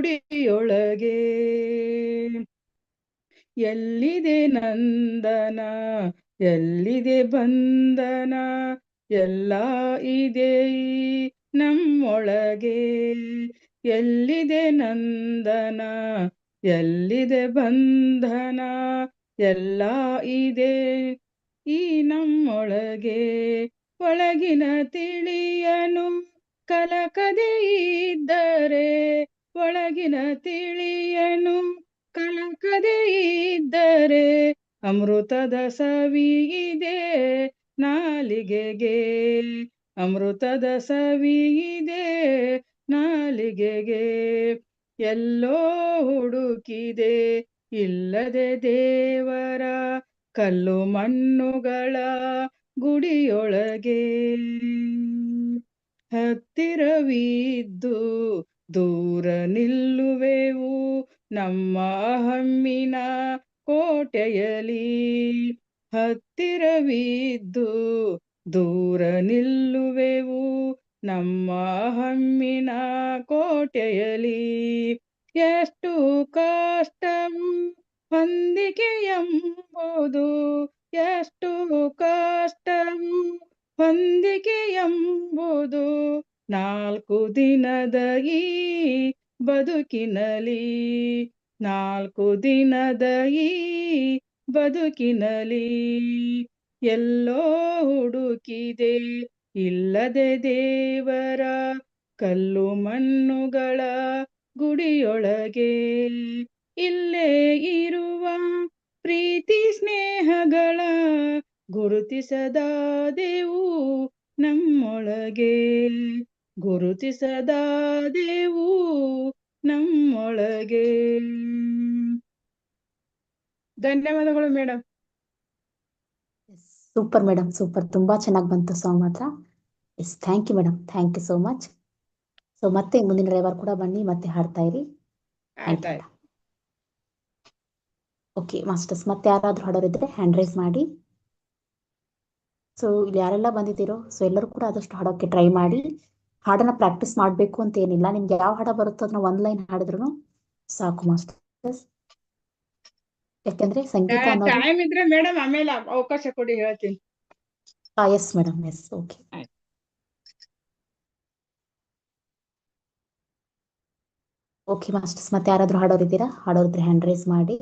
ಗುಡಿಯೊಳಗೆ. ಎಲ್ಲಿದೆ ನಂದನ? ಎಲ್ಲಿದೆ ಬಂಧನ ಎಲ್ಲ ಇದೆ ನಮ್ಮೊಳಗೆ. ಎಲ್ಲಿದೆ ನಂದನ? ಎಲ್ಲಿದೆ ಬಂಧನ? ಎಲ್ಲ ಇದೆ ಈ ನಮ್ಮೊಳಗೆ. ಒಳಗಿನ ತಿಳಿಯನು, ಕಲಕದೆ ಇದ್ದರೆ ಒಳಗಿನ ತಿಳಿಯನು ಕಲಕದೆ ಇದ್ದರೆ ಅಮೃತದ ಸವಿ ಇದೆ ನಾಲಿಗೆಗೆ. ಅಮೃತದ ಸವಿ ಇದೆ ನಾಲಿಗೆಗೆ. ಎಲ್ಲೋ ಹುಡುಕಿದೆ ಇಲ್ಲದೆ ದೇವರ ಕಲ್ಲು ಮಣ್ಣುಗಳ ಗುಡಿಯೊಳಗೆ. ಹತ್ತಿರವಿದ್ದು ದೂರ ನಿಲ್ಲುವೆವು ನಮ್ಮ ಹಮ್ಮಿನ ಕೋಟೆಯಲಿ ಹತ್ತಿರವಿದ್ದು ದೂರ ನಿಲ್ಲುವೆವು ನಮ್ಮ ಹಮ್ಮಿನ ಕೋಟೆಯಲಿ ಎಷ್ಟು ಕಾಷ್ಟಂ ಹೊಂದಿಕೆ ಎಂಬುದು ಎಷ್ಟು ಕಾಷ್ಟಂ ಹೊಂದಿಕೆ ಎಂಬುದು ನಾಲ್ಕು ದಿನದ ಈ ಬದುಕಿನಲಿ ನಾಲ್ಕು ದಿನದ ಈ ಬದುಕಿನಲಿ ಎಲ್ಲೋ ಹುಡುಕಿದೆ ಇಲ್ಲದೆ ದೇವರ ಕಲ್ಲು ಮಣ್ಣುಗಳ ಗುಡಿಯೊಳಗೆ. ಇಲ್ಲೇ ಇರುವ ಪ್ರೀತಿ ಸ್ನೇಹಗಳ ಗುರುತಿಸದಾದೆವು ನಮ್ಮೊಳಗೆ. ಗುರುತಿಸದಾದೆವು ನಮ್ಮೊಳಗೆ. ಧನ್ಯವಾದಗಳು ಮೇಡಮ್ ಸೂಪರ್ ಮೇಡಮ್ ಸೂಪರ್ ತುಂಬಾ ಚೆನ್ನಾಗಿ ಬಂತು ಸಾಂಗ್ ಮಾತ್ರ. Yes thank you madam thank you so much so ಮತ್ತೆ ಮುಂದಿನ ರವಿವಾರ ಕೂಡ ಬನ್ನಿ ಮತ್ತೆ ಹಾಡ್ತಾ ಇರಿ. ಓಕೆ ಮಾಸ್ಟರ್ಸ್ ಮತ್ತೆ ಯಾರಾದ್ರೂ ಹಾಡೋರಿದ್ರೆ ಹ್ಯಾಂಡ್ ರೈಸ್ ಮಾಡಿ. ಸೊ ಇಲ್ಲಿ ಯಾರೆಲ್ಲ ಬಂದಿದ್ದೀರೋ ಸೊ ಎಲ್ಲರೂ ಕೂಡ ಆದಷ್ಟು ಹಾಡೋಕೆ ಟ್ರೈ ಮಾಡಿ. ಹಾಡನ್ನ ಪ್ರಾಕ್ಟೀಸ್ ಮಾಡ್ಬೇಕು ಅಂತ ಏನಿಲ್ಲ. ನಿಮ್ಗೆ ಯಾವ ಹಾಡ ಬರುತ್ತೋ ಅದನ್ನ ಒಂದ್ ಲೈನ್ ಹಾಡಿದ್ರು ಸಾಕು ಮಾಸ್ಟರ್. ಯಾಕಂದ್ರೆ ಸಂಗೀತ ಟೈಮ್ ಇದ್ರೆ ಮೇಡಮ್ ಆಮೇಲೆ ಅವಕಾಶ ಕೊಡಿ ಹೇಳ್ತೀನಿ. Yes madam yes okay okay masters ಮತ್ತೆ ಯಾರಾದ್ರೂ ಹಾಡೋರಿದ್ದೀರಾ? ಹಾಡೋರಿದ್ರೆ ಹ್ಯಾಂಡ್ ರೈಸ್ ಮಾಡಿ.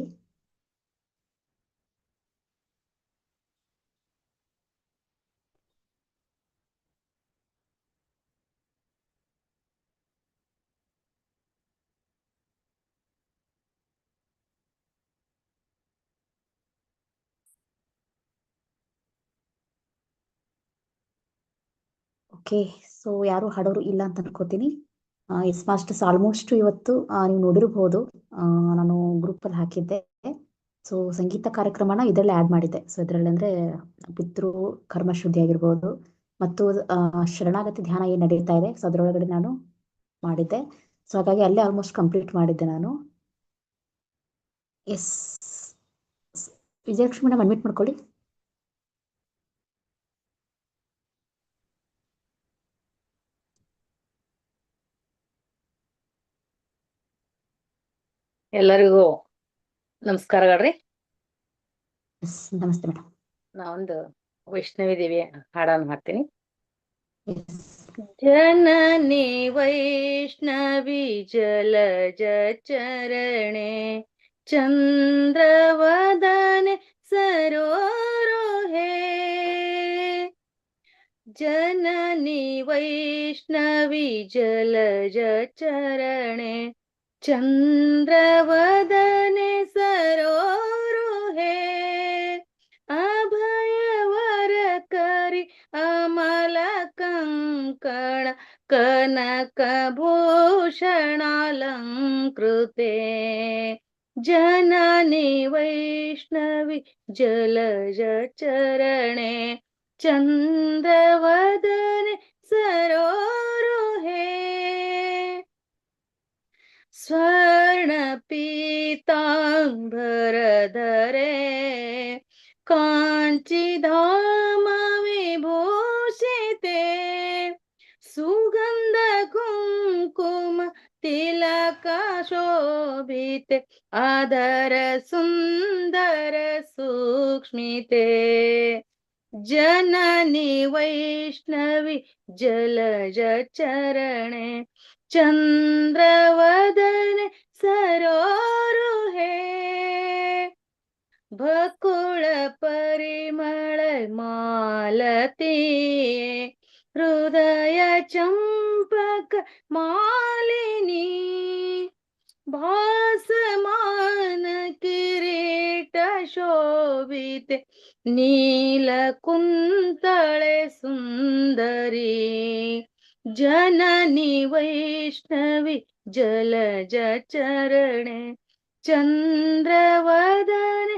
ಓಕೆ ಸೊ ಯಾರು ಹಾಡೋರು ಇಲ್ಲ ಅಂತ ಅನ್ಕೋತೀನಿ. ಎಸ್ ಮಾಸ್ಟರ್ಸ್ ಆಲ್ಮೋಸ್ಟ್ ಇವತ್ತು ನೀವು ನೋಡಿರ್ಬೋದು. ನಾನು ಗ್ರೂಪ್ ಅಲ್ಲಿ ಹಾಕಿದ್ದೆ. ಸೊ ಸಂಗೀತ ಕಾರ್ಯಕ್ರಮನ ಇದರಲ್ಲಿ ಆ್ಯಡ್ ಮಾಡಿದ್ದೆ. ಸೊ ಇದರಲ್ಲಿ ಅಂದ್ರೆ ಪಿತೃ ಕರ್ಮ ಶುದ್ಧಿ ಆಗಿರ್ಬೋದು, ಮತ್ತು ಶರಣಾಗತಿ ಧ್ಯಾನ ಏನ್ ನಡೀತಾ ಇದೆ. ಸೊ ಅದರೊಳಗಡೆ ನಾನು ಮಾಡಿದ್ದೆ. ಸೊ ಹಾಗಾಗಿ ಅಲ್ಲೇ ಆಲ್ಮೋಸ್ಟ್ ಕಂಪ್ಲೀಟ್ ಮಾಡಿದ್ದೆ ನಾನು. ಎಸ್ ವಿಜಯಲಕ್ಷ್ಮಿ ಮೇಡಮ್ ಅಡ್ಮಿಟ್ ಮಾಡ್ಕೊಳ್ಳಿ. ಎಲ್ಲರಿಗೂ ನಮಸ್ಕಾರಗಳ್ರಿ. ನಮಸ್ತೆ ಮೇಡಮ್ ನಾವೊಂದು ವೈಷ್ಣವಿ ದೇವಿ ಹಾಡನ್ನು ಹಾಡ್ತೀನಿ. ಜನನಿ ವೈಷ್ಣವಿ ಜಲಜ ಚರಣೆ ಚಂದ್ರವದನೆ ಸರೋರೋಹೇ. ಜನನಿ ವೈಷ್ಣವಿ ಜಲಜ ಚರಣೆ ಚಂದ್ರವದನೆ ಸರೋರುಹೇ ಅಭಯವರ ಕರಿ ಅಮಲ ಕಂಕಣ ಕನಕ ಭೂಷಣಾಲಂಕೃತೆ ಜನನಿ ವೈಷ್ಣವಿ ಜಲಜ पीताम्बरधरे काञ्चिधाम विभूषिते सुगन्ध कुङ्कुम तिलकशोभिते आदर सुंदर सूक्ष्मिते। जननी वैष्णवी जलजचरणे चन्द्रवदने सरोरुहे। बकुळ परिमळ मालती हृदय चंपक मालिनी। भासमान किरीट नील नीलकुन्तले सुंदरी। जननी वैष्णवी ನೀಲ ಕುಂತಳೆ ಸುಂದರಿ ಜನನಿ ವೈಷ್ಣವಿ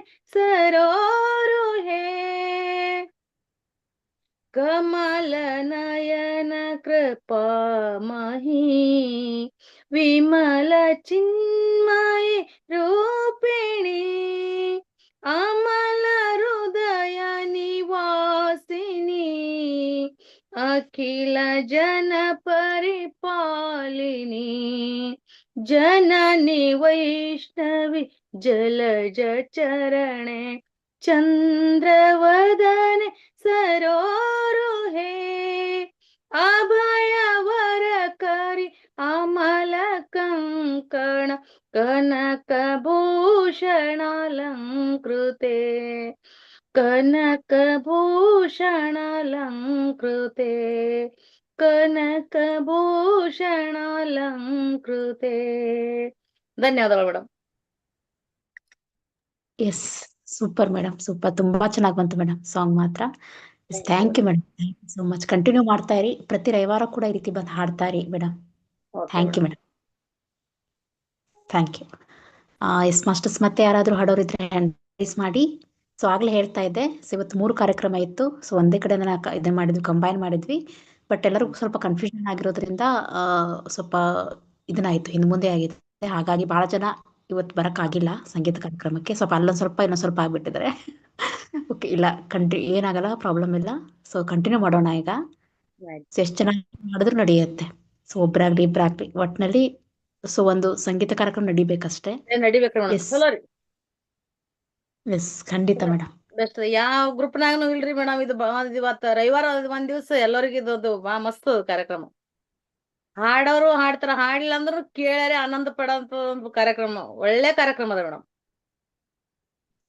ಜಲಜ ಅಖಿಲ ಜನ ಪರಿಪಾಲಿನಿ ಜನನಿ ವೈಷ್ಣವಿ ಜಲಜ ಚರಣೆ ಚಂದ್ರವದನೆ ಸರೋರುಹೇ ಅಭಯ ವರ ಕರಿ ಅಮಲ ಕಂಕಣ ಕನಕ ಭೂಷಣಾಲಂಕೃತೆ ಕನಕ ಭೂಷಣಾಲಂಕೃತೆ ಕನಕ ಭೂಷಣಾಲಂಕೃತೆ ಧನ್ಯವಾದಗಳು madam yes super madam super ತುಂಬಾ ಚೆನ್ನಾಗಿ ಬಂತು ಮೇಡಮ್ ಸಾಂಗ್ ಮಾತ್ರ. Thank you madam thank you so much continue ಮಾಡ್ತಾ ಇರಿ. ಪ್ರತಿ ರವಿವಾರ ಕೂಡ ಈ ರೀತಿ ಬಂದು ಹಾಡ್ತಾ ಇರಿ madam thank you madam thank you yes masters ಮತ್ತೆ ಯಾರಾದರೂ ಹಾಡೋರಿದ್ರೆ ಹ್ಯಾಂಡ್ ರೈಸ್ ಮಾಡಿ. ಸೊ ಆಗ್ಲೇ ಹೇಳ್ತಾ ಇದ್ದೆ. ಸೊ ಇವತ್ತು ಮೂರು ಕಾರ್ಯಕ್ರಮ ಇತ್ತು. ಸೊ ಒಂದೇ ಕಡೆ ಇದನ್ನ ಮಾಡಿದ್ವಿ ಕಂಬೈನ್ ಮಾಡಿದ್ವಿ. ಬಟ್ ಎಲ್ಲರಿಗೂ ಸ್ವಲ್ಪ ಕನ್ಫ್ಯೂಷನ್ ಆಗಿರೋದ್ರಿಂದ ಆ, ಸ್ವಲ್ಪ ಇದನ್ನಾಯ್ತು. ಇನ್ನು ಮುಂದೆ ಆಗಿದೆ. ಹಾಗಾಗಿ ಬಹಳ ಜನ ಇವತ್ತು ಬರಕ್ಕಾಗಿಲ್ಲ ಸಂಗೀತ ಕಾರ್ಯಕ್ರಮಕ್ಕೆ. ಸ್ವಲ್ಪ ಅಲ್ಲೊಂದ್ ಸ್ವಲ್ಪ ಇನ್ನೊಂದ್ ಸ್ವಲ್ಪ ಆಗ್ಬಿಟ್ಟಿದ್ರೆ ಓಕೆ ಇಲ್ಲ ಕಂಟಿ ಏನಾಗಲ್ಲ ಪ್ರಾಬ್ಲಮ್ ಇಲ್ಲ. ಸೊ ಕಂಟಿನ್ಯೂ ಮಾಡೋಣ ಈಗ. ಸೊ ಎಷ್ಟು ಜನ ಮಾಡಿದ್ರು ನಡೆಯುತ್ತೆ. ಸೊ ಒಬ್ರಾಗ್ಲಿ ಇಬ್ಬರಾಗ್ಲಿ ಒಟ್ನಲ್ಲಿ ಸೊ ಒಂದು ಸಂಗೀತ ಕಾರ್ಯಕ್ರಮ ನಡಿಬೇಕಷ್ಟೇ. ಎಸ್ ಖಂಡಿತ ಮೇಡಮ್ ಬೆಸ್ಟ್ ಯಾವ ಗ್ರೂಪ್ನಾಗನು ಇಲ್ರಿ ಮೇಡಮ್ ಇದು ಇವತ್ತು ರವಿವಾರ ಒಂದ್ ದಿವಸ ಎಲ್ಲರಿಗೂ ಇದೊಂದು ಬಾ ಮಸ್ತ್ ಕಾರ್ಯಕ್ರಮ. ಹಾಡೋರು ಹಾಡ್ತಾರ ಹಾಡ್ಲಿಲ್ಲ ಅಂದ್ರು ಕೇಳರೆ ಆನಂದ ಪಡೋಂತ ಒಂದು ಕಾರ್ಯಕ್ರಮ ಒಳ್ಳೆ ಕಾರ್ಯಕ್ರಮ ಅದ ಮೇಡಮ್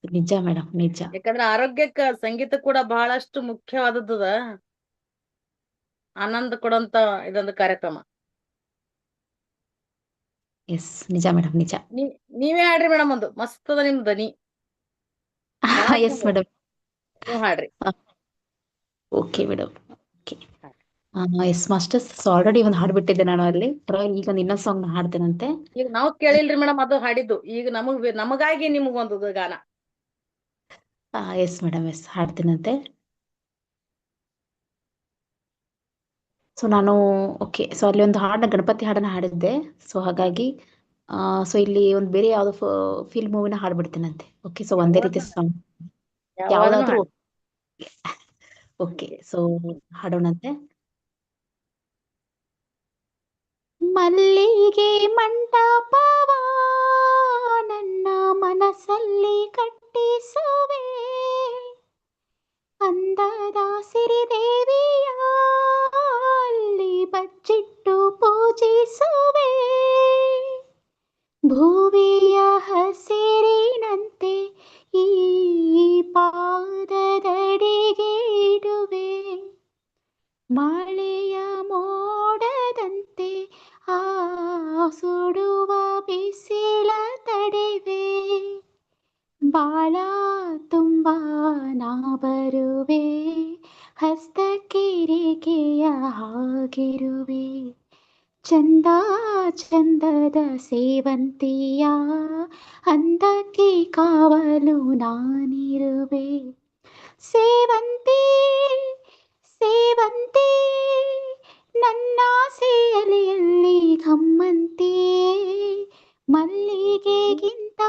ನಿಜ ಮೇಡಮ್ ನಿಜ. ಯಾಕಂದ್ರೆ ಆರೋಗ್ಯಕ್ಕ ಸಂಗೀತ ಕೂಡ ಬಹಳಷ್ಟು ಮುಖ್ಯವಾದದ್ದದ ಆನಂದ ಕೊಡಂತ ಇದೊಂದು ಕಾರ್ಯಕ್ರಮ. ಎಸ್ ನಿಜ ಮೇಡಮ್ ನಿಜ. ನೀವೇ ಹಾಡ್ರಿ ಮೇಡಮ್ ಒಂದು ಮಸ್ತ್ ಅದ ನಿಮ್ ಧ್ವನಿ. Yes madam ಹಾಡ್ರಿ. Okay madam okay yes masters already ಒಂದು ಹಾಡ್ಬಿಟ್ಟಿದ್ದೆ ನಾನು ಅಲ್ಲಿ. ಈಗ ಒಂದು ಇನ್ನೊಂದು ಸಾಂಗ್ ಹಾಡ್ತೇನಂತೆ. ಈಗ ನಾವು ಕೇಳಿಲ್ರಿ ಮೇಡಮ್ ಅದು ಹಾಡಿದ್ದು. ಈಗ ನಮಗ್ ನಮಗಾಗಿ ನಿಮಗೊಂದು ಗಾನ. ಎಸ್ ಮೇಡಮ್ ಎಸ್ ಹಾಡ್ತೀನಂತೆ. ಸೊ ನಾನು ಓಕೆ ಸೊ ಅಲ್ಲಿ ಒಂದು ಹಾಡನ್ನ ಗಣಪತಿ ಹಾಡನ್ನ ಹಾಡಿದ್ದೆ. ಸೊ ಹಾಗಾಗಿ ಸೊ ಇಲ್ಲಿ ಒಂದು ಬೇರೆ ಯಾವ್ದೋ ಫಿಲ್ಮ್ ಮೂವಿನ ಹಾಡ್ಬಿಡ್ತೇನಂತೆ. ಓಕೆ ಸೊ ಒಂದೇ ರೀತಿ ಸಾಂಗ್ ಯಾವ್ದಾದ್ರು ಓಕೆ. ಸೊ ಹಾಡೋಣಂತೆ. ಮಲ್ಲಿಗೆ ಮಂಟಪವ ನನ್ನ ಮನಸ್ಸಲ್ಲಿ ಕಟ್ಟಿಸುವೆ. ಅಂದದ ಸಿರಿದೇವಿಯ ಅಲ್ಲಿ ಬಚ್ಚಿಟ್ಟು ಪೂಜಿಸುವೆ. ಭೂವಿಯ ಹಸಿರಿನಂತೆ ಈ ಪಾದದಡಿಗೆ ಇಡುವೆ ಮಳೆಯ ಮೋಡದಂತೆ ಆ ಸುಡುವ ಬಿಸಿಲ ತಡೆವೆ ಬಾಳ ತುಂಬ ನಾ ಬರುವೆ ಹಸ್ತಕ್ಕಿರಿಕೆಯ ಹಾಗಿರುವೆ ಚಂದ ಚಂದದ ಸೇವಂತಿಯ ಅಂದಕ್ಕೆ ಕಾವಲು ನಾನಿರುವೆ ಸೇವಂತಿ ಸೇವಂತಿ ನನ್ನ ಸೇಯಲಿಯಲ್ಲಿ ಗಮ್ಮಂತಿ ಮಲ್ಲಿಗೆಗಿಂತ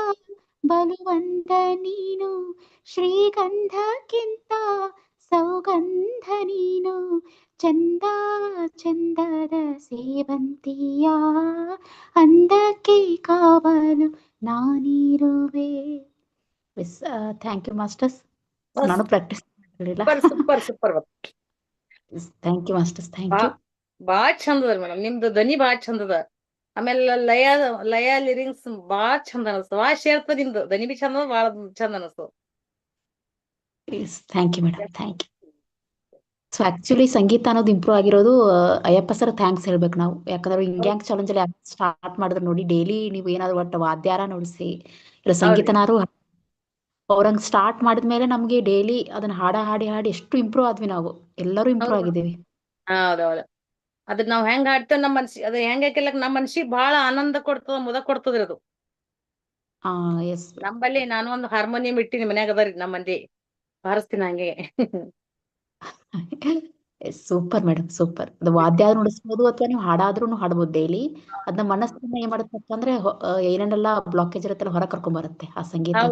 ಬಲುವಂತ ನೀನು ಶ್ರೀಗಂಧಕ್ಕಿಂತ ಸೌಗಂಧ ನೀನು ಚಂದ ಚಂದದ ಸೇವಂತಿಯ? ಅಂದಕ್ಕೆ ಕಾವಲು ನಾನಿರುವೆ. ಎಸ್ ಥ್ಯಾಂಕ್ ಯು ಮಾಸ್ಟರ್ಸ್ ನಾನು ಪ್ರಾಕ್ಟೀಸ್ ಮಾಡಿರಲಿಲ್ಲ. Super super thank you masters thank you ಬಾಳ್ ಚಂದ ಅದ ಮೇಡಮ್ ನಿಮ್ದು ಧ್ವನಿ ಬಾಳ್ ಚಂದ ಅದ ಆಮೇಲೆ ಲಯ ಲಯ ಲಿರಿಂಗ್ಸ್ ಬಾಳ್ ಚಂದ ಅನಸ್ತು. ಭಾಳ ಸೇರ್ತದ ನಿಮ್ದು. ಧ್ವನಿ ಬಿ ಚಂದ ಬಾಳ ಚಂದ ಅನಸ್ತು. Yes thank you madam thank you so actually ಸಂಗೀತ ಅನ್ನೋದು ಇಂಪ್ರೂವ್ ಆಗಿರೋದು ಅಯ್ಯಪ್ಪ ಸರ್ ಥ್ಯಾಂಕ್ಸ್ ಹೇಳ್ಬೇಕು ನಾವು. ಯಾಕಂದ್ರೆ ಇಂಗ್ಯಾಂಗ್ ಚಾಲೆಂಜ್ ಅಲ್ಲಿ ಸ್ಟಾರ್ಟ್ ಮಾಡಿದ್ರು ನೋಡಿ ಡೈಲಿ ನೀವು ಏನಾದ್ರು ಒಟ್ಟು ವಾದ್ಯಾರ ನೋಡಿಸಿ ಇಲ್ಲ ಸಂಗೀತನಾರು ಅವ್ರಂಗ್ ಸ್ಟಾರ್ಟ್ ಮಾಡಿದ್ಮೇಲೆ ನಮ್ಗೆ ಡೈಲಿ ಅದನ್ನ ಹಾಡ ಹಾಡಿ ಹಾಡಿ ಎಷ್ಟು ಇಂಪ್ರೂವ್ ಆದ್ವಿ ನಾವು. ಎಲ್ಲರೂ ಇಂಪ್ರೂವ್. ಆಗಿದ್ದೀವಿ. ಹೌದೌದು. ಅದ್ ನಾವ್ ಹೆಂಗ್ ಹಾಡ್ತೇವ್ ನಮ್ ಮನ್ಸಿ ಅದ್ ಹೆಂಗ್ ಹಾಕಿಲ್ಲಕ್ ನಮ್ ಮನ್ಸಿಗ್ ಬಹಳ ಆನಂದ ಕೊಡ್ತದ ಮುದ ಕೊಡ್ತದ್ರಿ ಅದು ಆ ಎಸ್ ನಮ್ಮಲ್ಲಿ ನಾನು ಒಂದು ಹಾರ್ಮೋನಿಯಂ ಇಟ್ಟಿನಿ ಮನ್ಯಾಗ ಅದರಿ ನಮ್ಮ ಮಂದಿ ಬಾರಿಸ್ತೀನಿ ಹಂಗೆ ಸೂಪರ್ ಮೇಡಮ್ ಸೂಪರ್. ಅದು ವಾದ್ಯ ಆದ್ರೂ ನುಡಿಸ್ಬೋದು ಅಥವಾ ನೀವು ಹಾಡಾದ್ರೂ ಹಾಡ್ಬೋದು ಡೈಲಿ. ಅದನ್ನ ಮನಸ್ಸನ್ನ ಏನ್ ಮಾಡುತ್ತಪ್ಪ ಅಂದ್ರೆ ಏನೇನೆಲ್ಲ ಬ್ಲಾಕೇಜ್ ಇರುತ್ತಲ್ಲ ಹೊರ ಕರ್ಕೊಂಡ್ ಬರುತ್ತೆ ಆ ಸಂಗೀತ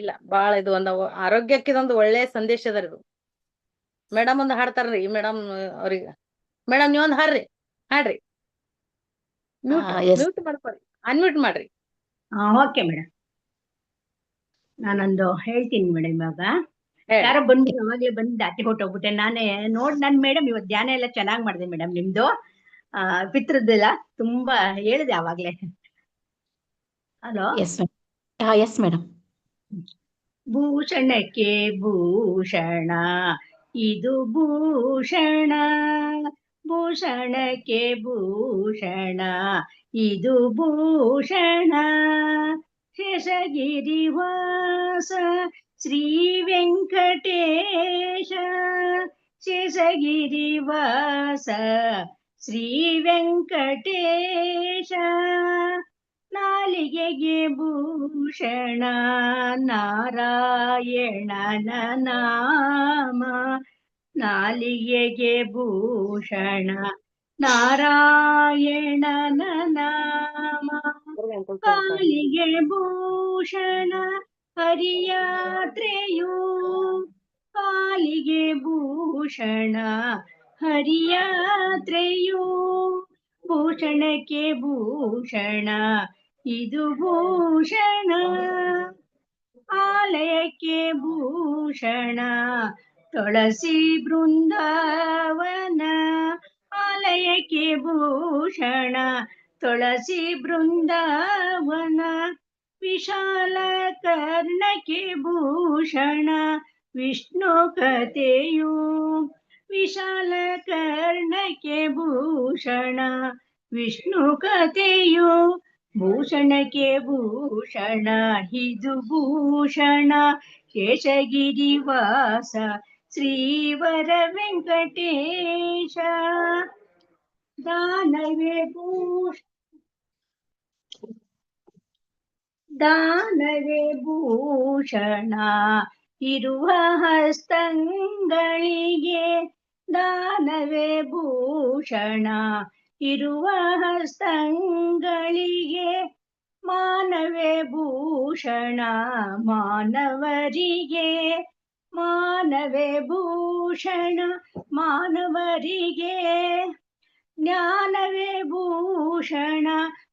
ಇಲ್ಲ ಬಾಳ ಇದು ಒಂದು ಆರೋಗ್ಯಕ್ಕೆ ಇದೊಂದು ಒಳ್ಳೆ ಸಂದೇಶ ಅದರಿ ಇದು ಮೇಡಮ್ ಒಂದು ಹಾಡ್ತಾರ್ರಿ ಮೇಡಮ್ ಅವ್ರಿಗೆ ಮೇಡಮ್ ನೀವೊಂದ್ ಹಾಡ್ರಿ ಹಾಡ್ರಿ. ಅನ್ಮ್ಯೂಟ್ ಮಾಡ್ರಿ. ಓಕೆ ಮೇಡಮ್ ನಾನೊಂದು ಹೇಳ್ತೀನಿ ಮೇಡಮ್ ಇವಾಗ. ಯಾರೋ ಬಂದ್ಬಿಟ್ಟು ಅವಾಗ್ಲೇ ಬಂದ್ ದಾಟಿ ಹೊಟ್ಟೋಗ್ಬಿಟ್ಟೆ ನಾನೇ ನೋಡ್ ನನ್ ಮೇಡಮ್ ಇವತ್ ಧ್ಯಾನ ಎಲ್ಲ ಚೆನ್ನಾಗ್ ಮಾಡಿದೆ ಮೇಡಮ್ ನಿಮ್ದು. ಆ ಪಿತ್ರದ್ದೆಲ್ಲ ತುಂಬಾ ಹೇಳಿದೆ ಅವಾಗ್ಲೇ ಹಲೋ ಎಸ್ ಮೇಡಮ್ ಭೂಷಣಕ್ಕೆ ಭೂಷಣ ಇದು ಭೂಷಣ. ಭೂಷಣಕ್ಕೆ ಭೂಷಣ ಇದು ಭೂಷಣ. ಶೇಷಗಿರಿವಾಸ ಶ್ರೀ ವೆಂಕಟೇಶ ಶೇಷಗಿರಿವಾಸ ಶ್ರೀ ವೆಂಕಟೇಶ ನಾಲಿಗೆಗೆ ಭೂಷಣ ನಾರಾಯಣನ ನಾಮ. ನಾಲಿಗೆಗೆ ಭೂಷಣ ನಾರಾಯಣನ ನಾಮ. ಕಾಲಿಗೆ ಭೂಷಣ ಹರಿಯಾತ್ರೆಯು ಪಾಲಿಗೆ ಭೂಷಣ. ಹರಿಯಾತ್ರೆಯು ಭೂಷಣಕ್ಕೆ ಭೂಷಣ. ಇದು ಭೂಷಣ. ಆಲಯಕ್ಕೆ ಭೂಷಣ. ತುಳಸಿ ಬೃಂದಾವನ. ಆಲಯಕ್ಕೆ ಭೂಷಣ. ತುಳಸಿ ಬೃಂದಾವನ. विशाल कर्ण के भूषण, विष्णु कतेयू। विशाल कर्ण के भूषण विष्णुकतेयु भूषणके भूषण के भूषण हिदुभूषण शेषगिरिवास श्रीवरवेङ्कटेश दानवे भूषण ದಾನವೇ ಭೂಷ ದಾನವೇ ಭೂಷಣ, ಇರುವ ಹಸ್ತಂಗಳಿಗೆ ದಾನವೇ ಭೂಷಣ, ಇರುವ ಹಸ್ತಂಗಳಿಗೆ ಮಾನವೇ ಭೂಷಣ, ಮಾನವರಿಗೆ ಮಾನವೇ ಭೂಷಣ, ಮಾನವರಿಗೆ ಜ್ಞಾನವೇ ಭೂಷಣ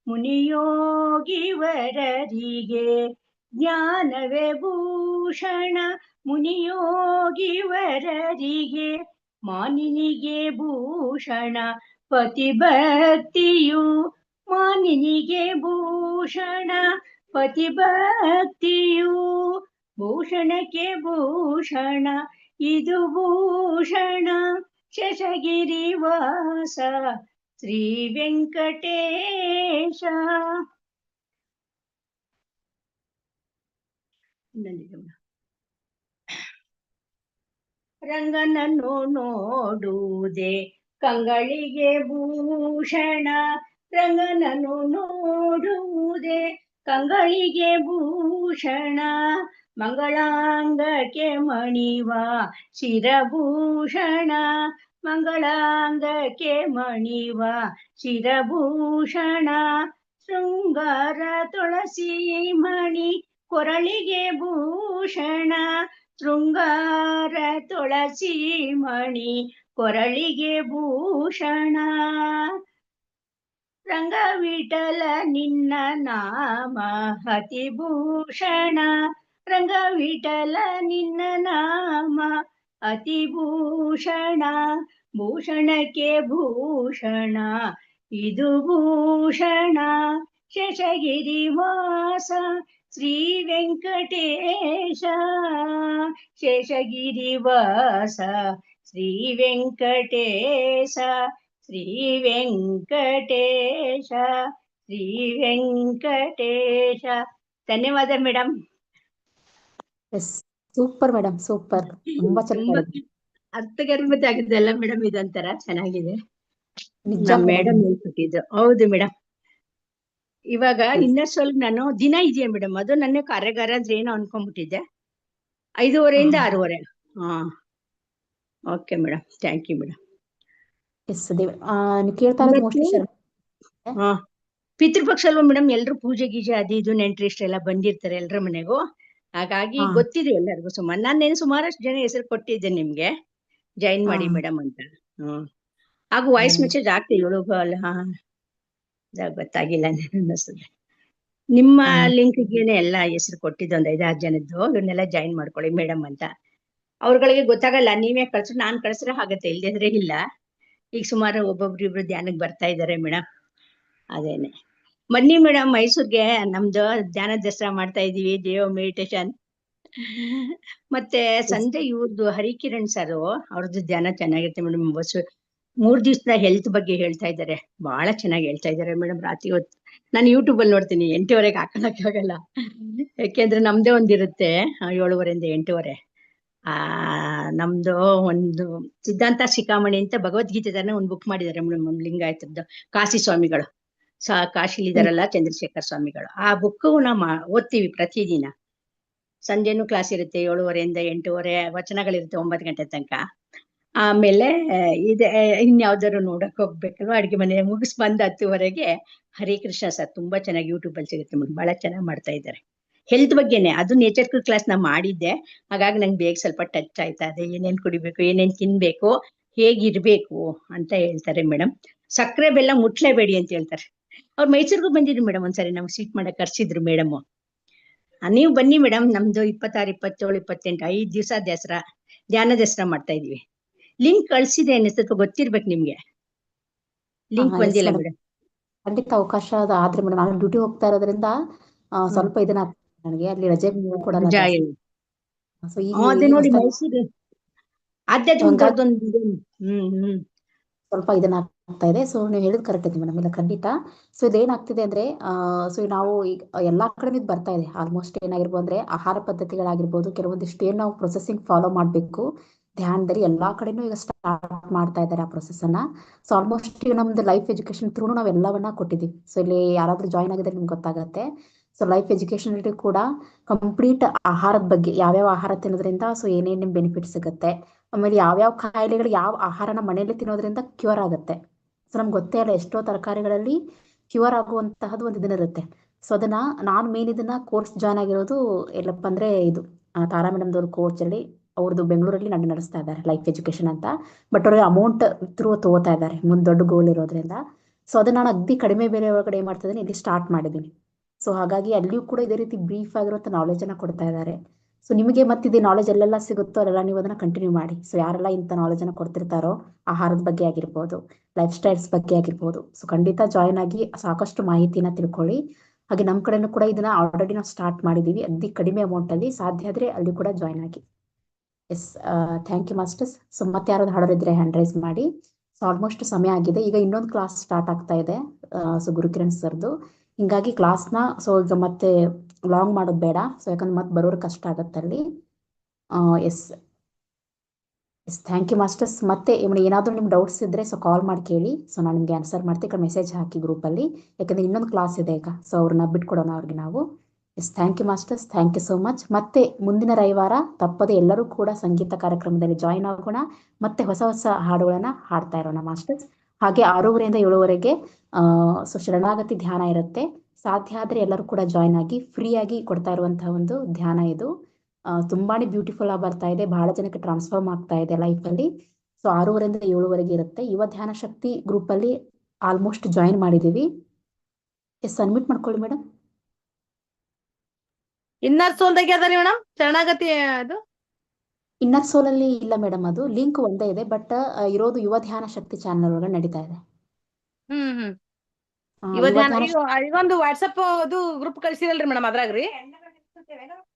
ಮುನಿಯೋಗಿವರರಿಗೆ ಜ್ಞಾನವೇ ಭೂಷಣ. ಮುನಿಯೋಗಿವರರಿಗೆ ಮಾನಿನಿಗೆ ಭೂಷಣ. ಪತಿಭಕ್ತಿಯು ಮಾನಿನಿಗೆ ಭೂಷಣ. ಪತಿಭಕ್ತಿಯು ಭೂಷಣಕ್ಕೆ ಭೂಷಣ. ಇದು ಭೂಷಣ. ಶಶಗಿರಿವಾಸ ಶ್ರೀ ವೆಂಕಟೇಶ. ರಂಗನನ್ನು ನೋಡುವುದೇ ಕಂಗಳಿಗೆ ಭೂಷಣ. ರಂಗನನ್ನು ನೋಡುವುದೇ ಕಂಗಳಿಗೆ ಭೂಷಣ. ಮಂಗಳಾಂಗಕ್ಕೆ ಮಣಿವ ಶಿರಭೂಷಣ. ಮಂಗಳಾಂಗಕ್ಕೆ ಮಣಿವ ಶಿರಭೂಷಣ, ಶೃಂಗಾರ ತುಳಸಿ ಮಣಿ ಕೊರಳಿಗೆ ಭೂಷಣ, ಶೃಂಗಾರ ತುಳಸಿ ಮಣಿ ಕೊರಳಿಗೆ ಭೂಷಣ. ರಂಗವಿಠಲ ನಿನ್ನ ನಾಮ ಹತಿಭೂಷಣ, ರಂಗವಿಠಲ ನಿನ್ನ ನಾಮ ಅತಿಭೂಷಣ ಭೂಷಣಕ್ಕೆ ಭೂಷಣ ಇದು ಭೂಷಣ ಶೇಷಗಿರಿ ವಾಸ ಶ್ರೀ ವೆಂಕಟೇಶ ಶೇಷಗಿರಿ ವಾಸ ಶ್ರೀ ವೆಂಕಟೇಶ ಶ್ರೀ ವೆಂಕಟೇಶ ಶ್ರೀ ವೆಂಕಟೇಶ ಧನ್ಯವಾದ madam yes super madam super ತುಂಬಾ ಚೆನ್ನಾಗಿ ಅರ್ಥ ಗರ್ಭತೆ ಅರ್ಥಗರ್ಭಿತ ಆಗಿದೆ ಅಲ್ಲ ಮೇಡಮ್ ಇದೊಂಥರ ಚೆನ್ನಾಗಿದೆ. ನಿಜ ಮೇಡಮ್ ಹೇಳ್ಕೊಟ್ಟಿದ್ದು. ಹೌದು ಮೇಡಮ್ ಇವಾಗ ಇನ್ನ ಸ್ವಲ್ಪ ನಾನು ದಿನ ಇದೆಯಾ ಮೇಡಮ್ ಅದು ನನ್ನ ಕಾರ್ಯಾಗಾರ ಅಂದ್ರೆ ಏನೋ ಅನ್ಕೊಂಡ್ಬಿಟ್ಟಿದ್ದೆ. ಐದೂವರೆಯಿಂದ. ಆರೂವರೆ. ಹಾ. Okay madam thank you madam yes Dev. ಕೇಳ್ತಾ ಇರೋದು ಮೋಸ್ಟ್ಲಿ ಇವತ್ತು- ಶರ್ಮ ಹಾ. ಪಿತೃಪಕ್ಷ ಅಲ್ವಾ ಮೇಡಮ್ ಎಲ್ರು ಪೂಜೆ ಗೀಜೆ ಅದು ಇದು ನೆಂಟ್ರಿಸ್ಟ್ ಎಲ್ಲ ಬಂದಿರ್ತಾರೆ ಎಲ್ರ ಮನೆಗೂ. ಹಾಗಾಗಿ. ಗೊತ್ತಿದೆ ಎಲ್ಲರಿಗೂ ಸುಮಾರು. ನಾನೇನು ಸುಮಾರಷ್ಟು ಜನ ಹೆಸರು ಕೊಟ್ಟಿದ್ದೆ ನಿಮ್ಗೆ. ಜಾಯಿನ್ ಮಾಡಿ ಮೇಡಂ ಮೇಡಮ್ ಅಂತ. ಹ್ಮ್. ಹಾಗೂ ವಾಯ್ಸ್. ಮೆಸೇಜ್ ಆಗ್ತಿ ಏಳುಗು ಅಲ್ಲ ಹಾ. ಗೊತ್ತಾಗಿಲ್ಲ ಅನ್ನಿಸ್ತದೆ. ನಿಮ್ಮ ಲಿಂಕ್ ಲಿಂಕ್ಗೆನೆ ಎಲ್ಲ ಹೆಸರು ಕೊಟ್ಟಿದ್ದು ಒಂದ್ ಐದಾರು ಜನದ್ದು. ಇವ್ರನ್ನೆಲ್ಲ ಜಾಯಿನ್ ಮಾಡ್ಕೊಳ್ಳಿ ಮೇಡಮ್ ಅಂತ. ಅವ್ರಗಳಿಗೆ ಗೊತ್ತಾಗಲ್ಲ ನೀವೇ ಕಳ್ಸಿ ನಾನ್ ಕಳ್ಸಿದ್ರೆ ಆಗತ್ತೆ ಇಲ್ದಿದ್ರೆ ಇಲ್ಲ. ಈಗ ಸುಮಾರು ಒಬ್ಬೊಬ್ರು ಇಬ್ರು ಧ್ಯಾನಕ್ಕೆ ಬರ್ತಾ ಇದಾರೆ ಮೇಡಮ್ ಅದೇನೆ. ಬನ್ನಿ ಮೇಡಮ್ ಮೈಸೂರ್ಗೆ ನಮ್ದು ಧ್ಯಾನ ದಸರಾ ಮಾಡ್ತಾ ಇದೀವಿ ದೇವ ಮೆಡಿಟೇಷನ್ ಮತ್ತೆ ಸಂಜೆ ಇವ್ರದ್ದು ಹರಿಕಿರಣ್ ಸರ್ ಅವ್ರದ್ದು ಧ್ಯಾನ ಚೆನ್ನಾಗಿರುತ್ತೆ ಮೇಡಮ್. ಬಸ್ಸು ಮೂರ್ ದಿವ್ಸದ ಹೆಲ್ತ್ ಬಗ್ಗೆ ಹೇಳ್ತಾ ಇದ್ದಾರೆ ಬಹಳ ಚೆನ್ನಾಗಿ ಹೇಳ್ತಾ ಇದ್ದಾರೆ ಮೇಡಮ್ ರಾತ್ರಿ ಹೊತ್ತು. ನಾನು ಯೂಟ್ಯೂಬ್ ಅಲ್ಲಿ ನೋಡ್ತೀನಿ ಎಂಟೂವರೆಗೆ ಆಗಲ್ಲ. ಯಾಕೆಂದ್ರೆ ನಮ್ದೇ ಒಂದಿರುತ್ತೆ ಏಳುವರೆಯಿಂದ ಎಂಟೂವರೆ. ಆ ನಮ್ದು ಒಂದು ಸಿದ್ಧಾಂತ ಶಿಖಾಮಣಿ ಅಂತ ಭಗವದ್ಗೀತೆ ಒಂದು ಬುಕ್ ಮಾಡಿದ್ದಾರೆ ಮೇಡಮ್ ಲಿಂಗಾಯತದ್ದು ಕಾಶಿ ಸ್ವಾಮಿಗಳು. ಸ ಕಾಶಿಲಿದಾರಲ್ಲ ಚಂದ್ರಶೇಖರ್ ಸ್ವಾಮಿಗಳು. ಆ ಬುಕ್ ನಾವು ಓದ್ತೀವಿ ಪ್ರತಿದಿನ. ಸಂಜೆನೂ ಕ್ಲಾಸ್ ಇರುತ್ತೆ ಏಳುವರೆಯಿಂದ ಎಂಟೂವರೆ, ವಚನಗಳಿರುತ್ತೆ ಒಂಬತ್ತು ಗಂಟೆ ತನಕ. ಆಮೇಲೆ ಇದೆ ಇನ್ಯಾವ್ದಾದ್ರು ನೋಡಕ್ ಹೋಗ್ಬೇಕಲ್ವ? ಅಡ್ಗೆ ಮನೆ ಮುಗಿಸ್ ಬಂದ್ ಹತ್ತುವರೆಗೆ ಹರಿಕೃಷ್ಣ ಸರ್ ತುಂಬಾ ಚೆನ್ನಾಗಿ ಯೂಟ್ಯೂಬ್ ಅಲ್ಲಿ ಸಿಗುತ್ತೆ ಮೇಡಮ್ ಬಹಳ ಚೆನ್ನಾಗಿ ಮಾಡ್ತಾ ಇದ್ದಾರೆ. ಹೆಲ್ತ್ ಬಗ್ಗೆನೆ, ಅದು ನೇಚರ್ ಕ್ಲಾಸ್ ನಾ ಮಾಡಿದ್ದೆ. ಹಾಗಾಗಿ ನಂಗೆ ಬೇಗ ಸ್ವಲ್ಪ ಟಚ್ ಆಯ್ತಾ ಇದೆ ಏನೇನ್ ಕುಡಿಬೇಕು, ಏನೇನ್ ತಿನ್ಬೇಕು, ಹೇಗಿರ್ಬೇಕು ಅಂತ ಹೇಳ್ತಾರೆ ಮೇಡಮ್ ಸಕ್ಕರೆ ಬೆಲ್ಲ ಮುಟ್ಲೇಬೇಡಿ ಅಂತ ಹೇಳ್ತಾರೆ. ಅವ್ರು ಮೈಸೂರಿಗೂ ಬಂದಿದ್ರು ಮೇಡಮ್ ಒಂದ್ಸರಿ ನಮ್ಗೆ ಸೀಟ್ ಮಾಡಕ್ ಕರ್ಸಿದ್ರು ಮೇಡಮ್ ನೀವು ಬನ್ನಿ ಮೇಡಮ್ ನಮ್ದು ಇಪ್ಪತ್ತಾರು ಇಪ್ಪತ್ತೇಳು ಇಪ್ಪತ್ತೆಂಟು ಐದ್ ದಿವಸ ದಸರಾ ಧ್ಯಾನ ದಸರಾ ಮಾಡ್ತಾ ಇದೀವಿ. ಲಿಂಕ್ ಕಳ್ಸಿದೆ ಸ್ವಲ್ಪ ಗೊತ್ತಿರ್ಬೇಕು ನಿಮ್ಗೆ. ಲಿಂಕ್ ಬಂದಿಲ್ಲ. ಮೇಡಮ್ ಖಂಡಿತ ಅವಕಾಶ ಆದ್ರೆ ಮೇಡಮ್ ನಾನು ಡ್ಯೂಟಿ ಹೋಗ್ತಾ ಇರೋದ್ರಿಂದ ಸ್ವಲ್ಪ ಇದನ್ನ ನನಗೆ ಅಲ್ಲಿ ರಜೆ ಕೂಡ ನೋಡಿ ಮೈಸೂರು ಹ್ಮ್ ಹ್ಮ್. ಸ್ವಲ್ಪ ಇದನ್ನ ಆಗ್ತಾ ಇದೆ. ಸೊ ನೀವು ಹೇಳಿದ್ ಕರೆಕ್ಟ್ ಇದೆ ಮೇಡಮ್ ಇಲ್ಲ, ಖಂಡಿತ. ಸೊ ಇದೇನಾಗ್ತಿದೆ ಅಂದ್ರೆ ಸೊ ನಾವು ಈಗ ಎಲ್ಲಾ ಕಡೆ ಬರ್ತಾ ಇದೆ. ಆಲ್ಮೋಸ್ಟ್ ಏನಾಗಿರ್ಬೋದು ಅಂದ್ರೆ, ಆಹಾರ ಪದ್ಧತಿಗಳಾಗಿರ್ಬೋದು, ಕೆಲವೊಂದಿಷ್ಟು ಏನ್ ನಾವು ಪ್ರೊಸೆಸಿಂಗ್ ಫಾಲೋ ಮಾಡ್ಬೇಕು. ಧ್ಯಾನದಲ್ಲಿ ಎಲ್ಲಾ ಕಡೆನೂ ಈಗ ಸ್ಟಾರ್ಟ್ ಮಾಡ್ತಾ ಇದ್ದಾರೆ ಆ ಪ್ರೊಸೆಸ್ ಅನ್ನ. ಸೊ ಆಲ್ಮೋಸ್ಟ್ ಈಗ ನಮ್ದು ಲೈಫ್ ಎಜುಕೇಶನ್ ಥ್ರೂನು ನಾವು ಎಲ್ಲವನ್ನ ಕೊಟ್ಟಿದ್ದೀವಿ. ಸೊ ಇಲ್ಲಿ ಯಾರಾದ್ರೂ ಜಾಯ್ನ್ ಆಗಿದ್ರೆ ನಿಮ್ಗೆ ಗೊತ್ತಾಗತ್ತೆ. ಸೊ ಲೈಫ್ ಎಜುಕೇಶನ್ ಕೂಡ ಕಂಪ್ಲೀಟ್ ಆಹಾರದ ಬಗ್ಗೆ, ಯಾವ್ಯಾವ ಆಹಾರ ತಿನ್ನೋದ್ರಿಂದ ಸೊ ಏನೇನ್ ನಿಮ್ ಬೆನಿಫಿಟ್ ಸಿಗುತ್ತೆ. ಆಮೇಲೆ ಯಾವ್ಯಾವ ಕಾಯಿಲೆಗಳು ಯಾವ ಆಹಾರನ ಮನೆಯಲ್ಲಿ ತಿನ್ನೋದ್ರಿಂದ ಕ್ಯೂರ್ ಆಗುತ್ತೆ. ಸೊ ನಮ್ಗೆ ಗೊತ್ತೇ ಇಲ್ಲ ಎಷ್ಟೋ ತರಕಾರಿಗಳಲ್ಲಿ ಕ್ಯೂರ್ ಆಗುವಂತಹದ್ದು ಒಂದು ಇದನ್ನಿರುತ್ತೆ ಸೊ ಅದನ್ನ ನಾನು ಮೇನ್ ಇದನ್ನ ಕೋರ್ಸ್ ಜಾಯ್ನ್ ಆಗಿರೋದು ಎಲ್ಲಪ್ಪ ಅಂದ್ರೆ ಇದು ತಾರಾ ಮೇಡಮ್ದವ್ರ ಕೋರ್ಸ್ ಅಲ್ಲಿ ಅವ್ರದ್ದು ಬೆಂಗಳೂರಲ್ಲಿ ನಾನು ನಡೆಸ್ತಾ ಇದ್ದಾರೆ ಲೈಫ್ ಎಜುಕೇಶನ್ ಅಂತ. ಬಟ್ ಅವ್ರಿಗೆ ಅಮೌಂಟ್ ಥ್ರೂ ತಗೋತಾ ಇದ್ದಾರೆ, ಮುಂದೆ ದೊಡ್ಡ ಗೋಲ್ ಇರೋದ್ರಿಂದ. ಸೊ ಅದನ್ನ ನಾನು ಅಗ್ದಿ ಕಡಿಮೆ ಬೆಲೆ ಒಳಗಡೆ ಏನ್ ಮಾಡ್ತಿದ್ದೀನಿ, ಇಲ್ಲಿ ಸ್ಟಾರ್ಟ್ ಮಾಡಿದ್ದೀನಿ. ಸೊ ಹಾಗಾಗಿ ಅಲ್ಲಿಯೂ ಕೂಡ ಇದೇ ರೀತಿ ಬ್ರೀಫ್ ಆಗಿರುವಂತ ನಾಲೆಜ್ ಅನ್ನ ಕೊಡ್ತಾ ಇದ್ದಾರೆ. ಸೊ ನಿಮಗೆ ಮತ್ತಿದೆ ನಾಲೆಜ್ ಎಲ್ಲೆಲ್ಲ ಸಿಗುತ್ತೋ ಅಲ್ಲೆಲ್ಲ ನೀವು ಅದನ್ನ ಕಂಟಿನ್ಯೂ ಮಾಡಿ. ಸೊ ಯಾರೆಲ್ಲ ಇಂಥ ನಾಲೆಜ್ ಅನ್ನ ಕೊಡ್ತಿರ್ತಾರೋ ಆಹಾರದ ಬಗ್ಗೆ ಆಗಿರ್ಬೋದು ಲೈಫ್ ಸ್ಟೈಲ್ಸ್ ಬಗ್ಗೆ ಆಗಿರ್ಬೋದು. ಸೊ ಖಂಡಿತ ಜಾಯಿನ್ ಆಗಿ ಸಾಕಷ್ಟು ಮಾಹಿತಿನ ತಿಳ್ಕೊಳ್ಳಿ. ಹಾಗೆ ನಮ್ಮ ಕಡೆನೂ ಕೂಡ ಇದನ್ನ ಆಲ್ರೆಡಿ ನಾವು ಸ್ಟಾರ್ಟ್ ಮಾಡಿದೀವಿ. ಅತಿ ಕಡಿಮೆ ಅಮೌಂಟ್ ಅಲ್ಲಿ ಸಾಧ್ಯ ಆದ್ರೆ ಅಲ್ಲಿ ಕೂಡ ಜಾಯಿನ್ ಆಗಿ. Yes thank you masters so ಮತ್ತೆ ಯಾರಾದ್ರು ಹಾಡೋರಿದ್ರೆ ಹ್ಯಾಂಡ್ ರೈಸ್ ಮಾಡಿ. ಸೊ ಆಲ್ಮೋಸ್ಟ್ ಸಮಯ ಆಗಿದೆ. ಈಗ ಇನ್ನೊಂದು ಕ್ಲಾಸ್ ಸ್ಟಾರ್ಟ್ ಆಗ್ತಾ ಇದೆ. ಸೊ ಗುರುಕಿರಣ್ ಸರ್ದು. ಹಿಂಗಾಗಿ ಕ್ಲಾಸ್ನ ಸೊ ಈಗ ಮತ್ತೆ ಲಾಂಗ್ ಮಾಡೋದು ಬೇಡ. ಸೊ ಯಾಕಂದ್ರೆ ಮತ್ತೆ ಬರೋರು ಕಷ್ಟ ಆಗತ್ತೆ ಅಲ್ಲಿ. Yes yes thank you masters ಮತ್ತೆ ಏನಾದ್ರೂ ಏನಾದರೂ ನಿಮ್ಗೆ ಡೌಟ್ಸ್ ಇದ್ರೆ ಸೊ ಕಾಲ್ ಮಾಡಿ ಕೇಳಿ. ಸೊ ನಾನು ನಿಮ್ಗೆ ಆನ್ಸರ್ ಮಾಡ್ತೀನಿ. ಕಡೆ ಮೆಸೇಜ್ ಹಾಕಿ ಗ್ರೂಪಲ್ಲಿ ಯಾಕಂದ್ರೆ ಇನ್ನೊಂದು ಕ್ಲಾಸ್ ಇದೆ ಈಗ. ಸೊ ಅವ್ರನ್ನ ಬಿಟ್ಕೊಡೋಣ ಅವ್ರಿಗೆ ನಾವು. Yes thank you masters thank you so much ಮತ್ತೆ ಮುಂದಿನ ರವಿವಾರ ತಪ್ಪದೆ ಎಲ್ಲರೂ ಕೂಡ ಸಂಗೀತ ಕಾರ್ಯಕ್ರಮದಲ್ಲಿ ಜಾಯಿನ್ ಆಗೋಣ. ಮತ್ತೆ ಹೊಸ ಹೊಸ ಹಾಡುಗಳನ್ನ ಹಾಡ್ತಾ ಇರೋಣ ಮಾಸ್ಟರ್ಸ್ ಹಾಗೆ ಆರೂವರೆಯಿಂದ ಏಳುವರೆಗೆ ಸೊ ಶರಣಾಗತಿ ಧ್ಯಾನ ಇರುತ್ತೆ. ಸಾಧ್ಯ ಆದ್ರೆ ಎಲ್ಲರೂ ಕೂಡ ಜಾಯಿನ್ ಆಗಿ ಫ್ರೀ ಆಗಿ ಕೊಡ್ತಾ ಇರುವಂತಹ ಒಂದು ಧ್ಯಾನ ಇದು. ತುಂಬಾನೇ ಬ್ಯೂಟಿಫುಲ್ ಆಗಿ ಬರ್ತಾ ಇದೆ. ಬಹಳ ಜನಕ್ಕೆ ಟ್ರಾನ್ಸ್ಫಾರ್ಮ್ ಆಗ್ತಾ ಇದೆ ಲೈಫಲ್ಲಿ ಸೊ ಆರೂವರೆಯಿಂದ ಏಳುವರೆಗೆ ಇರುತ್ತೆ. ಯುವ ಧ್ಯಾನ ಶಕ್ತಿ ಗ್ರೂಪ್ ಅಲ್ಲಿ ಆಲ್ಮೋಸ್ಟ್ ಜಾಯಿನ್ ಮಾಡಿದೀವಿ. ಎಸ್ ಸಬ್ಮಿಟ್ ಮಾಡ್ಕೊಳ್ಳಿ ಮೇಡಮ್ ಇನ್ನರ್ ಸೋಲ್ದಾಗೆ ಅದ ರೀ ಮೇಡಮ್ ಶರಣಾಗತಿ ಅದು? ಇನ್ನರ್ ಸೋಲ್ ಅಲ್ಲಿ ಇಲ್ಲ ಮೇಡಮ್ ಅದು. ಲಿಂಕ್ ಒಂದೇ ಇದೆ ಬಟ್ ಇರೋದು ಯುವ ಧ್ಯಾನ ಶಕ್ತಿ ಚಾನಲ್ ಒಳಗೆ ನಡೀತಾ ಇದೆ. ಹ್ಮ್ ಹ್ಮ್. ಆ, ಇವ ಯುವ ಧ್ಯಾನ ಧ್ಯಾನ ಈಗ ವಾಟ್ಸಪ್ ಅದು ಗ್ರೂಪ್ ಕಳ್ಸಿದಲ್ರಿ ಮೇಡಮ್ ಅದ್ರಾಗ್ರಿ.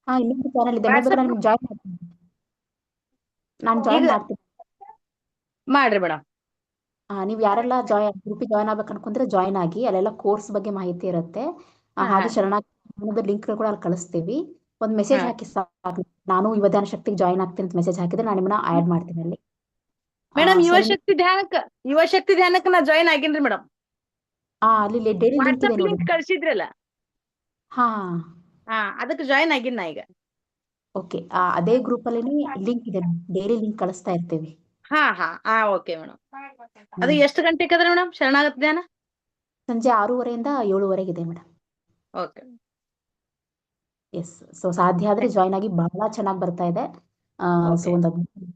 ಹಾ ಚಾನಲ್ ಇದೆ ನಾನು ಜಾಯಿನ್ ಮಾಡ್ತೀನಿ. ನಾನು ಜಾಯಿನ್ ಈಗ- ಮಾಡ್ತೀನಿ. ಮಾಡ್ರಿ ಮೇಡಮ್ ಆ, ನೀವು ಯಾರೆಲ್ಲ ಜಾಯಿನ್ ಗ್ರೂಪ್ ಜಾಯಿನ್ ಆಗ್ಬೇಕು ಅನ್ಕೊಂಡ್ರೆ ಜಾಯಿನ್ ಆಗಿ ಅಲ್ಲೆಲ್ಲ ಕೋರ್ಸ್ ಬಗ್ಗೆ ಮಾಹಿತಿ ಇರುತ್ತೆ. ಹಾ, ಹಾಗೆ ಹಾ. ಲಿಂಕ್ ಕೂಡ ಅಲ್ಲಿ ಕಳಿಸ್ತೀವಿ. ಒಂದು ಮೆಸೇಜ್ ಹಾಕಿ ಸಾಕು. ನಾನು ಯುವ ಧ್ಯಾನ ಶಕ್ತಿಗೆ ಜಾಯಿನ್ ಆಗ್ತೀನಿ ಅಂತ ಮೆಸೇಜ್ ಹಾಕಿದ್ರೆ ನಾನು ನಿಮ್ಮನ್ನ ಆಡ್ ಮಾಡ್ತೀನಿ ಅಲ್ಲಿ. ಮೇಡಮ್ ಯುವ ಶಕ್ತಿ ಧ್ಯಾನಕ್ಕೆ ಯುವ ಶಕ್ತಿ ಧ್ಯಾನಕ್ಕೆ ನಾ ಜಾಯಿನ್ ಆಗಿನ್ರಿ ಮೇಡಮ್ ಆ ಅಲ್ಲಿ ಡೈಲಿ ಲಿಂಕ್ ನೋಡಿ. ಕಳ್ಸಿದ್ರಲ್ಲ? ಹಾ. ಹಾ ಅದಕ್ಕೆ ಜಾಯಿನ್ ಆಗಿನ ನಾ ಈಗ ಓಕೆ ಅದೇ ಗ್ರೂಪ್ ಅಲ್ಲಿ ಲಿಂಕ್ ಇದೆ ಡೈಲಿ ಲಿಂಕ್ ಕಳಿಸ್ತಾ ಇರ್ತೀವಿ. ಹಾ ಹಾ ಹಾ ಓಕೆ ಮೇಡಮ್ ಅದು. ಎಷ್ಟು ಗಂಟೆಗೆ ಅದ್ರ ಮೇಡಮ್ ಶರಣಾಗತ ಧ್ಯಾನ? ಸಂಜೆ ಆರೂವರೆಯಿಂದ ಏಳುವರೆಗೆ ಇದೆ ಮೇಡಮ್ ಓಕೆ ಎಸ್ ಸೊ ಸಾಧ್ಯ ಆದ್ರೆ ಜಾಯಿನ್ ಆಗಿ ಬಹಳ ಚೆನ್ನಾಗಿ ಬರ್ತಾ ಇದೆ. ಸೊ. ಒಂದು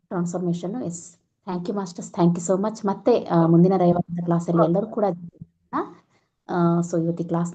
transformation yes thank you masters thank you so much ಮತ್ತೆ ಆ, ಮುಂದಿನ ರವಿವಾರದ ಕ್ಲಾಸಲ್ಲಿ ಎಲ್ಲರೂ ಕೂಡ ಸೊ ಇವತ್ತಿ ಕ್ಲಾಸ್